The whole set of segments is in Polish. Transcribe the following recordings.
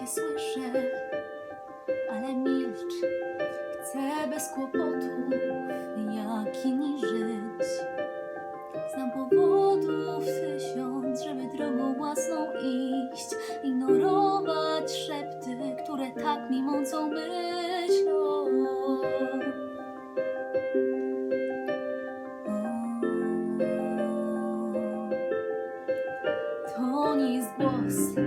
cię słyszę, ale milcz. Chcę bez kłopotów, jak inni żyć. Znam powodów tysiąc, żeby drogą własną iść. Ignorować szepty, które tak mi mącą myślą. To nie jest głos,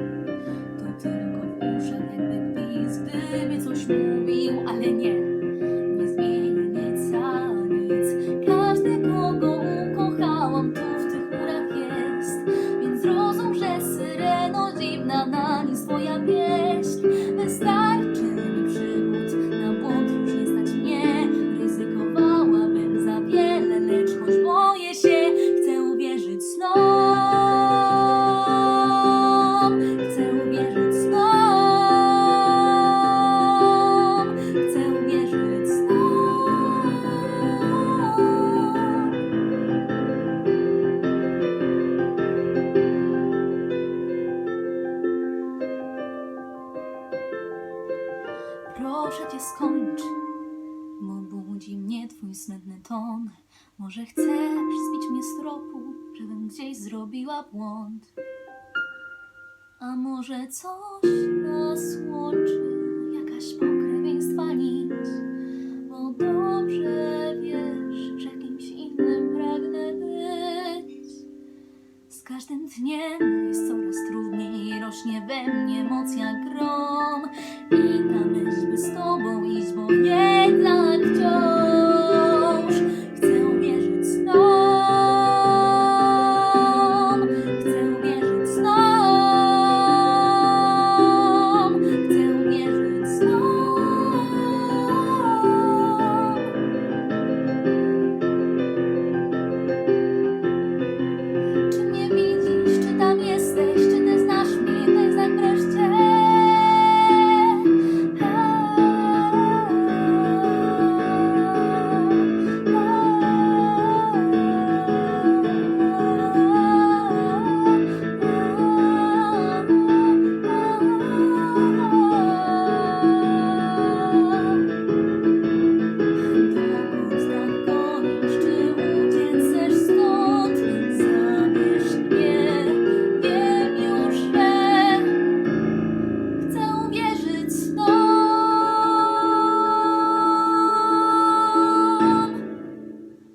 Proszę cię skończ, bo budzi mnie twój smętny ton. Może chcesz zbić mnie z tropu, żebym gdzieś zrobiła błąd. A może coś nas łączy, każdym dniem jest coraz trudniej, rośnie we mnie moc jak grom. I ta myśl by z tobą iść, bo jednak wciąż